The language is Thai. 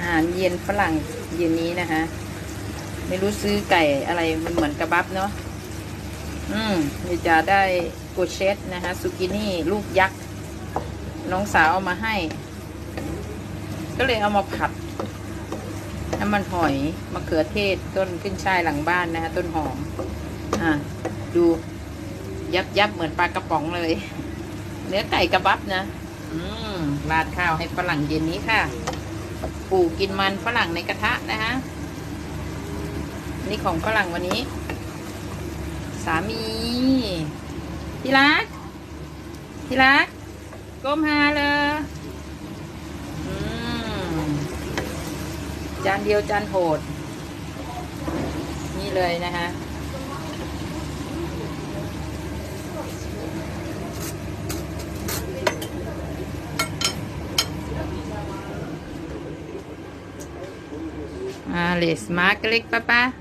อาหารเย็นฝรั่งเย็นนี้นะคะ ไม่รู้ซื้อไก่อะไรมันเหมือนกระบับเนาะอืมเดี๋ยวจะได้โกเชตนะคะซูกินี่ลูกยักษ์น้องสาวเอามาให้ ก็เลยเอามาผัดน้ำมันหอยมะเขือเทศต้นขึ้นช่ายหลังบ้านนะคะต้นหอม อ่า ดูยับยับเหมือนปลากระป๋องเลย เนื้อไก่กระบับนะ อืมราดข้าวให้ฝรั่งเย็นนี้ค่ะ ปู่กินมันฝรั่งในกระทะนะคะนี่ของฝรั่งวันนี้ สามีที่รักที่รักก้มหาเลยจานเดียวจานโหด นี่เลยนะคะ Alis. Makaklik pa pa.